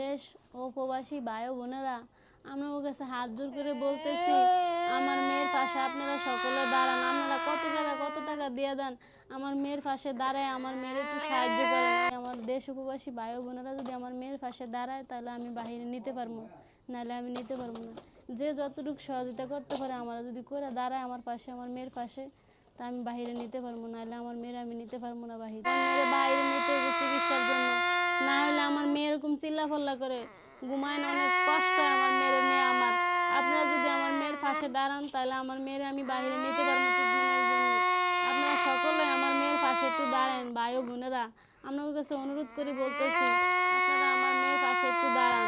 দেশ ও প্রবাসী ভাই বোনেরা আমরা ওর কাছে হাত জোর করে বলতেছি, আমার মেয়ের পাশে আপনারা সকলে দাঁড়ান, আপনারা কত টাকা কত টাকা দিয়ে দেন, আমার মেয়ের পাশে দাঁড়ায়, আমার মেয়ের একটু সাহায্য করেন। আমার দেশ উপবাসী ভাই বোনেরা যদি আমার মেয়ের পাশে দাঁড়ায়, তাহলে আমি বাহিরে নিতে পারব, নাহলে আমি নিতে পারব না। যে যতটুকু সহযোগিতা করতে পারে, আমার যদি করে দাঁড়ায় আমার পাশে, আমার মেয়ের পাশে, তা আমি বাইরে নিতে পারব, নাহলে আমার মেয়ের আমি নিতে পারব না বাহিরে। বাইরে নিতে হবে চিকিৎসার জন্য। না হলে আমার মেয়ে এরকম চিল্লা ফল্লা করে ঘুমায় না, অনেক কষ্ট আমার মেয়ের মেয়ে আমার। আপনারা যদি আমার মেয়ের পাশে দাঁড়ান, তাহলে আমার মেয়ের আমি বাইরে নিতে পারব আপনারা সকলে আমার মেয়ের পাশে একটু দাঁড়ান, ভাই ও বোনেরা। আপনাদের কাছে অনুরোধ করে, বলতেছি, আপনারা আমার মেয়ের পাশে একটু দাঁড়ান।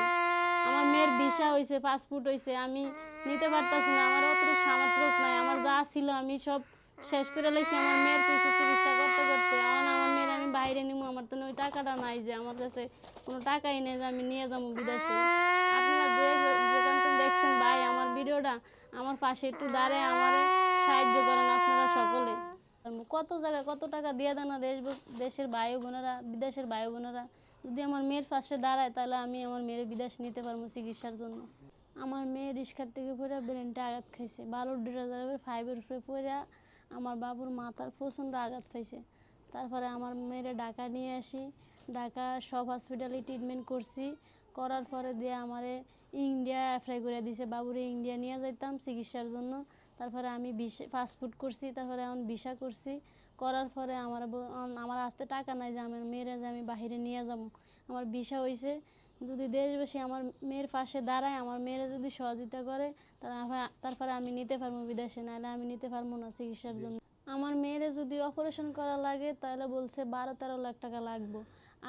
আমার মেয়ের ভিসা হয়েছে পাসপোর্ট হয়েছে আমি নিতে পারতাছি না, আমার অতটুকু সামর্থ্য নাই, আমার যা ছিল আমি সব শেষ করে লাইছি আমার মেয়ের পিছিয়ে চিকিৎসা করতে করতে। এখন আমার মেয়ের আমি বাইরে নিবো আমার তো ওই টাকাটা নাই যে আমার কাছে কোনো টাকাই নেই যে আমি নিয়ে যাব বিদেশে। আপনারা যে যেখান দেখছেন ভাই, আমার ভিডিওটা আমার পাশে একটু দাঁড়ায়, আমার সাহায্য করেন আপনারা সকলে। কত জায়গায় কত টাকা দিয়ে দেন না দেশ দেশের ভাই বোনেরা, বিদেশের ভাই বোনেরা। যদি আমার মেয়ের পাশে দাঁড়ায়, তাহলে আমি আমার মেয়ের বিদেশ নিতে পারব চিকিৎসার জন্য। আমার মেয়ে রিক্সার থেকে পড়ে ব্রেনটা আঘাত খাইছে। বালুর ড্রেজারের ফাইভের উপরে পড়ে আমার বাবুর মাথার প্রচণ্ড আঘাত পাইছে। তারপরে আমার মেয়েরে ঢাকা নিয়ে আসি। ঢাকা সব হসপিটালে ট্রিটমেন্ট করছি। করার পরে দিয়ে আমারে ইন্ডিয়া অ্যাপ্লাই করে দিছে। বাবুরে ইন্ডিয়া নিয়ে যাইতাম চিকিৎসার জন্য। তারপরে আমি পাসপোর্ট করছি। তারপরে এখন ভিসা করছি। করার পরে আমার আমার আসতে টাকা নাই যে আমার মেয়েরা যে আমি বাহিরে নিয়ে যাব। আমার ভিসা হয়েছে যদি দেশবাসী আমার মেয়ের পাশে দাঁড়ায় আমার মেয়েরা যদি সহযোগিতা করে তারপরে তারপরে আমি নিতে পারব বিদেশে নাহলে আমি নিতে পারব না চিকিৎসার জন্য। আমার মেয়েরে যদি অপারেশন করা লাগে তাহলে বলছে বারো তেরো লাখ টাকা লাগবে।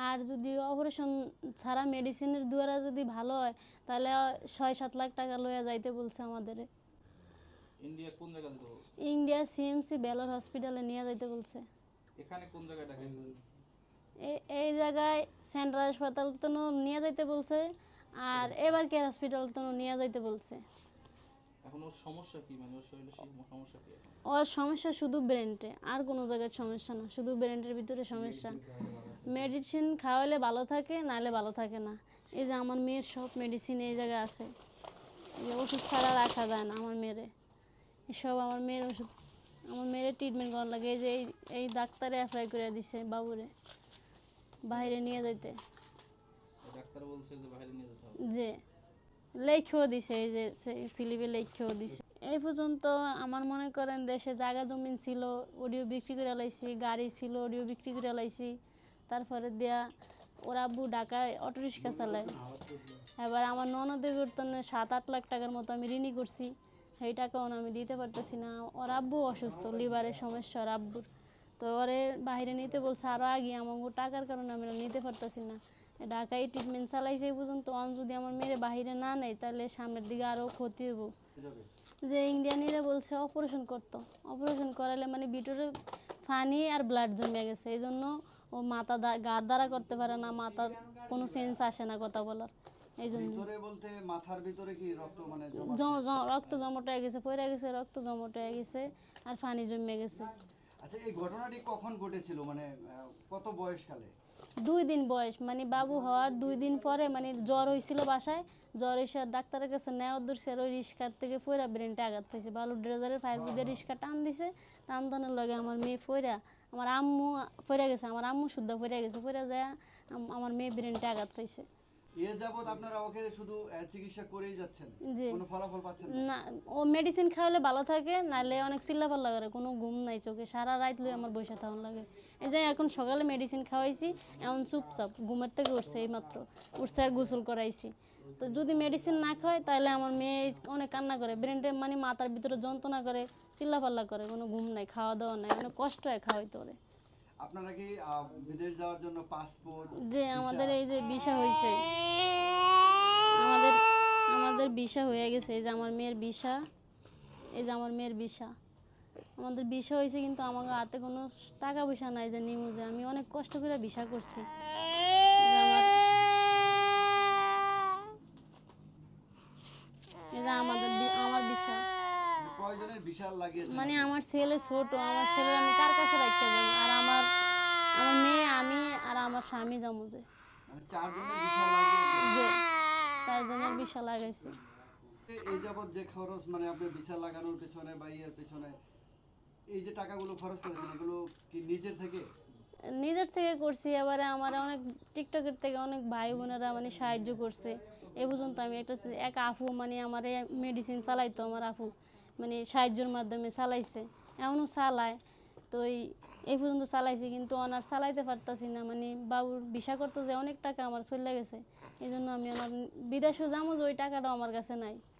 আর যদি অপারেশন ছাড়া মেডিসিনের দ্বারা যদি ভালো হয় তাহলে ছয় সাত লাখ টাকা লইয়া যাইতে বলছে আমাদের। ইন্ডিয়া কোন জায়গা ইন্ডিয়া সিএমসি বেলর হসপিটালে নিয়ে যাইতে বলছে। এখানে কোন জায়গায় এ- এই জায়গায় সেন্ট্রাল হাসপাতাল তো নিয়ে যাইতে বলছে আর এবার কেয়ার হসপিটাল তো নিয়ে যাইতে বলছে। এখন ওর সমস্যা কি? মানে ওর শরীরে সমস্যা কি ওর সমস্যা শুধু ব্রেনটে আর কোনো জায়গায় সমস্যা না শুধু ব্রেনটের ভিতরে সমস্যা। মেডিসিন খাওয়ালে ভালো থাকে নাহলে ভালো থাকে না। এই যে আমার মেয়ের সব মেডিসিন এই জায়গায় আছে। এই যে ওষুধ ছাড়া রাখা যায় না আমার মেয়েরে। সব আমার মেয়ের ওষুধ আমার মেয়ের ট্রিটমেন্ট করার লাগে। এই যে এই এই ডাক্তারে অ্যাপ্লাই করে দিছে বাবুরে। বাইরে নিয়ে যাইতে। ডাক্তার বলছে যে বাইরে নিয়ে যেতে হবে। যে লেখেও দিছে এই যে সিলিপে লেখেও দিছে। এই পর্যন্ত আমার মনে করেন দেশে জায়গা জমিন ছিল অডিও বিক্রি করে লাইছি গাড়ি ছিল অডিও বিক্রি করে লাইছি। তারপরে দেয়া ওরা আব্বু ঢাকায় অটো রিক্সা চালায়। এবার আমার ননদের বেতনে সাত আট লাখ টাকার মতো আমি ঋণই করছি। সেই টাকাও আমি দিতে পারতেছি না। ওর আব্বু অসুস্থ লিভারের সমস্যা ওর আব্বুর। তো ওরে বাইরে নিতে বলছে আরও আগে আমাকে টাকার কারণে আমি নিতে পারতেছি না। ঢাকায় ট্রিটমেন্ট চালাইছে এই পর্যন্ত অন যদি আমার মেয়ের বাইরে না নেয় তাহলে সামনের দিকে আরও ক্ষতি হব যে ইন্ডিয়ানিরা বলছে অপারেশন করতো। অপারেশন করালে মানে ভিতরে ফানি আর ব্লাড জমে গেছে। এই জন্য ও মাথা গার দ্বারা করতে পারে না মাথার কোনো সেন্স আসে না কথা বলার। এই জন্য। ভিতরে বলতে মাথার ভিতরে কি রক্ত মানে রক্ত জমট হয়ে গেছে পড়ে গেছে রক্ত জমট হয়ে গেছে আর পানি জমে গেছে। আচ্ছা এই ঘটনাটি কখন ঘটেছিল? মানে কত বয়সকালে? দুই দিন বয়স মানে বাবু হওয়ার দুই দিন পরে মানে জ্বর হয়েছিল বাসায়। জ্বর এসে ডাক্তারের কাছে নেওয়ার দূর সে ওই রিক্সার থেকে পয়রা ব্রেনটা আঘাত পাইছে। বালু ড্রেজারের ফায়ার বুদের রিক্সা টান দিছে। টান টানের লগে আমার মেয়ে পয়রা আমার আম্মু পয়রা গেছে আমার আম্মু শুদ্ধ পয়রা গেছে। পয়রা যায় আমার মেয়ে ব্রেনটা আঘাত পাইছে। এ যাবৎ আপনারা ওকে শুধু চিকিৎসা করেই যাচ্ছেন? কোনো ফলাফল পাচ্ছেন না? ও মেডিসিন খাওয়ালে ভালো থাকে অনেক চিল্লাপাল্লা করে কোনো ঘুম নাই চোখে সারা রাত লই আমার বসে থাকুন লাগে। এই যে এখন সকালে মেডিসিন খাওয়াইছি এমন চুপচাপ ঘুমের থেকে উঠছে এই মাত্র উঠছে আর গোসল করাইছি। তো যদি মেডিসিন না খাওয়াই তাহলে আমার মেয়ে অনেক কান্না করে ব্রেনটে মানে মাথার ভিতরে যন্ত্রণা করে চিল্লাপাল্লা করে কোনো ঘুম নাই খাওয়া দাওয়া নাই অনেক কষ্ট হয় খাওয়াইতে ওরে। আপনারা কি বিদেশ যাওয়ার জন্য পাসপোর্ট যে আমাদের এই যে ভিসা হয়েছে আমাদের আমাদের ভিসা হয়ে গেছে এই যে আমার মেয়ের ভিসা এই যে আমার মেয়ের ভিসা আমাদের ভিসা হয়েছে কিন্তু আমার হাতে কোনো টাকা পয়সা নাই যে নিমু যে আমি অনেক কষ্ট করে ভিসা করছি এই যে আমার এই যে আমাদের বি- আমার বিষা কয়জনের বিশাল লাগিয়েছে মানে আমার ছেলে ছোট আমার ছেলে আমি কার কাছে রাখতে যাব আর আমার আমার মেয়ে আমি আর আমার স্বামী যাব যে। মানে চারজনের বিশাল যে লাগাইছে। এই যাবৎ যে খরচ মানে আপনি বিচার লাগানোর পেছনে বা ইয়ের পেছনে এই যে টাকাগুলো খরচ করেছেন এগুলো কি নিজের থেকে? নিজের থেকে করছি এবারে আমার অনেক টিকটকের থেকে অনেক ভাই বোনেরা মানে সাহায্য করছে। এ পর্যন্ত আমি একটা এক আফু মানে আমার মেডিসিন চালাইতো আমার আপু মানে সাহায্যের মাধ্যমে চালাইছে। এমনও চালায়। তো এই পর্যন্ত চালাইছে কিন্তু ওনার চালাইতে পারতাছি না। মানে বাবুর বিশা করতো যে অনেক টাকা আমার চলে গেছে। এই জন্য আমি আমার বিদেশেও যাব যে ওই টাকাটাও আমার কাছে নাই।